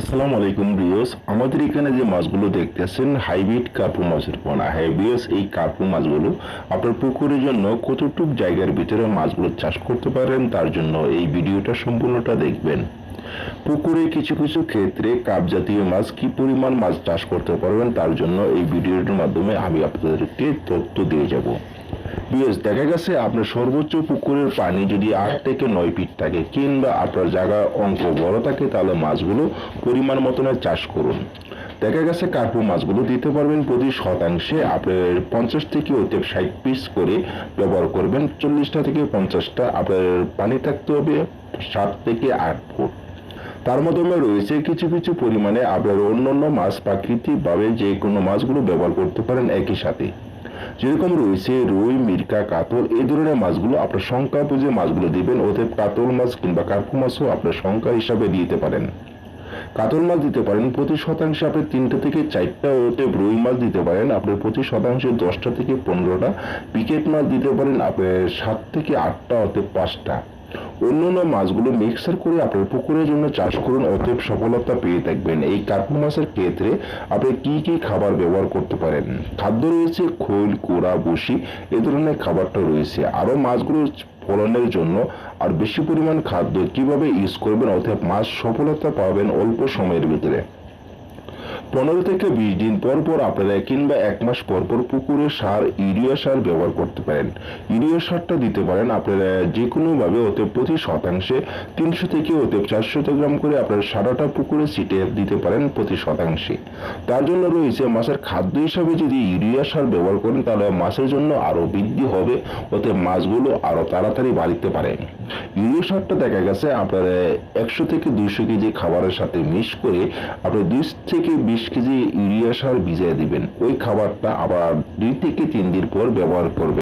আসসালামু আলাইকুম রিওস আমাদের এখানে যে মাছগুলো দেখতেছেন, হাইব্রিড কার্পু মাছের পোনা। হাইব্রিয়াস এই কার্পু মাছগুলো আপনার পুকুরের জন্য কতটুক জায়গার ভিতরে মাছগুলো চাষ করতে পারেন, তার জন্য এই ভিডিওটা সম্পূর্ণটা দেখবেন। পুকুরে কিছু কিছু ক্ষেত্রে কাপ জাতীয় মাছ কি পরিমাণ মাছ চাষ করতে পারবেন, তার জন্য এই ভিডিওটির মাধ্যমে আমি আপনাদেরকে তথ্য দিয়ে যাব। বিএস দেখা গেছে আপনার সর্বোচ্চ পুকুরের পানি যদি আট থেকে নয় ফিট থাকে, কিংবা আপনার জায়গা অঙ্ক বড় থাকে, তাহলে মাছগুলো পরিমাণ মতনের চাষ করুন। দেখা গেছে কার্পু মাছগুলো দিতে পারবেন প্রতি শতাংশে আপনার পঞ্চাশ থেকে অতি ষাট পিস করে ব্যবহার করবেন। চল্লিশটা থেকে পঞ্চাশটা আপনার পানি থাকতে হবে সাত থেকে আট ফুট। তার মাধ্যমে রয়েছে কিছু কিছু পরিমাণে আপনার অন্যান্য মাছ প্রাকৃতিকভাবে যে কোনো মাছগুলো ব্যবহার করতে পারেন একই সাথে। যেরকম রয়েছে রুই, মির্কা, কাতল, এই ধরনের মাছগুলো আপনার সংখ্যা বুঝে মাছগুলো দিবেন ওতে কাতল মাছ কিংবা কার্পু মাছও আপনার সংখ্যা হিসাবে দিতে পারেন। কাতল মাছ দিতে পারেন, প্রতি শতাংশে আপনি তিনটা থেকে চারটা ওতে রুই মাছ দিতে পারেন, আপনি প্রতি শতাংশে দশটা থেকে পনেরোটা, পিকেট মাছ দিতে পারেন আপনার সাত থেকে আটটা ওতে পাঁচটা। অন্যান্য মাছগুলো মিক্সার করে আপনার পুকুরের জন্য চাষ করুন। অতএব সফলতা পেয়ে থাকবেন। এই কার্পু মাছের ক্ষেত্রে আপনি কি কি খাবার ব্যবহার করতে পারেন? খাদ্য রয়েছে খোল, কোড়া বসি এ ধরনের খাবারটা রয়েছে। আরও মাছগুলো ফলনের জন্য আর বেশি পরিমাণ খাদ্য কীভাবে ইউজ করবেন? অর্থাৎ মাছ সফলতা পাবেন অল্প সময়ের ভিতরে। পনেরো থেকে বিশ দিন পর পর আপনারা কিংবা এক মাস পর পর পুকুরে সার, ইউরিয়া সার ব্যবহার করতে পারেন। ইউরিয়া সারটা দিতে পারেন আপনারা যে কোনোভাবে ওতে প্রতি শতাংশে তিনশো থেকে ওতে চারশো গ্রাম করে আপনারা সারাটা পুকুরে ছিটে দিতে পারেন প্রতি শতাংশে। তার জন্য রয়েছে মাছের খাদ্য হিসাবে যদি ইউরিয়া সার ব্যবহার করেন তাহলে মাছের জন্য আরও বৃদ্ধি হবে, ওতে মাছগুলো আরও তাড়াতাড়ি বাড়িতে পারে। ইউরিয়া সারটা দেখা গেছে আপনারা একশো থেকে দুইশো কেজি খাবারের সাথে মিশ করে আপনি দুই থেকে বিশ কেজি ইউরিয়া সার ভিজিয়ে দিবেন। ওই খাবারটা আবার দুই থেকে তিন দিন পর ব্যবহার করবেন।